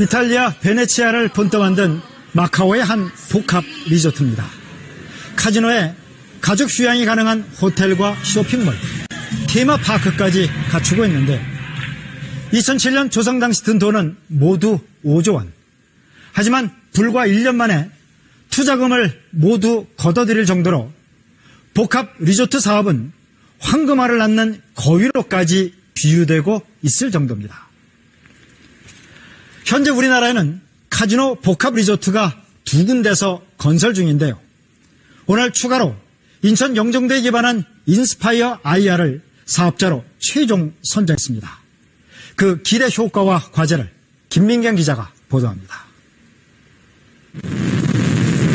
이탈리아 베네치아를 본떠 만든 마카오의 한 복합 리조트입니다. 카지노에 가족 휴양이 가능한 호텔과 쇼핑몰, 테마파크까지 갖추고 있는데 2007년 조성 당시 든 돈은 모두 5조 원. 하지만 불과 1년 만에 투자금을 모두 걷어들일 정도로 복합 리조트 사업은 황금알을 낳는 거위로까지 비유되고 있을 정도입니다. 현재 우리나라에는 카지노 복합 리조트가 두 군데서 건설 중인데요. 오늘 추가로 인천 영종도에 기반한 인스파이어 IR을 사업자로 최종 선정했습니다. 그 기대 효과와 과제를 김민경 기자가 보도합니다.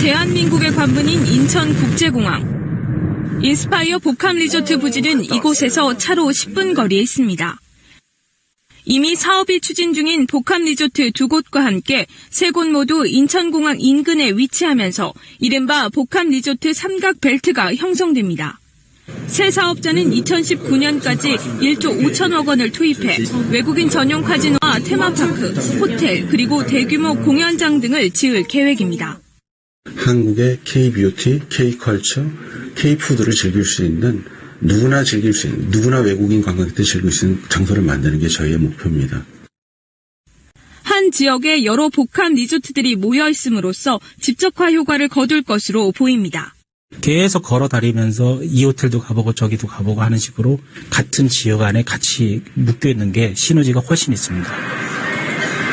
대한민국의 관문인 인천국제공항. 인스파이어 복합 리조트 부지는 이곳에서 차로 10분 거리에 있습니다. 이미 사업이 추진 중인 복합 리조트 두 곳과 함께 세 곳 모두 인천공항 인근에 위치하면서 이른바 복합 리조트 삼각 벨트가 형성됩니다. 새 사업자는 2019년까지 1조 5천억 원을 투입해 외국인 전용 카지노와 테마파크, 호텔, 그리고 대규모 공연장 등을 지을 계획입니다. 한국의 K-뷰티, K-컬처, K-푸드를 즐길 수 있는 누구나 즐길 수 있는 누구나 외국인 관광객들 즐길 수 있는 장소를 만드는 게 저희의 목표입니다. 한 지역에 여러 복합 리조트들이 모여 있음으로써 집적화 효과를 거둘 것으로 보입니다. 계속 걸어 다니면서 이 호텔도 가보고 저기도 가보고 하는 식으로 같은 지역 안에 같이 묶여 있는 게 시너지가 훨씬 있습니다.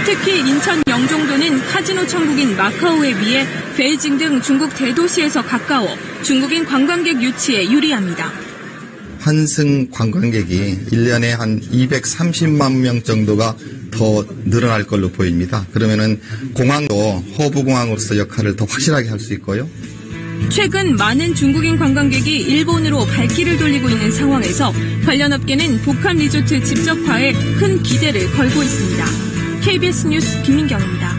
특히 인천 영종도는 카지노 천국인 마카오에 비해 베이징 등 중국 대도시에서 가까워 중국인 관광객 유치에 유리합니다. 환승 관광객이 1년에 한 230만 명 정도가 더 늘어날 걸로 보입니다. 그러면은 공항도 허브공항으로서 역할을 더 확실하게 할 수 있고요. 최근 많은 중국인 관광객이 일본으로 발길을 돌리고 있는 상황에서 관련 업계는 복합 리조트 집적화에 큰 기대를 걸고 있습니다. KBS 뉴스 김민경입니다.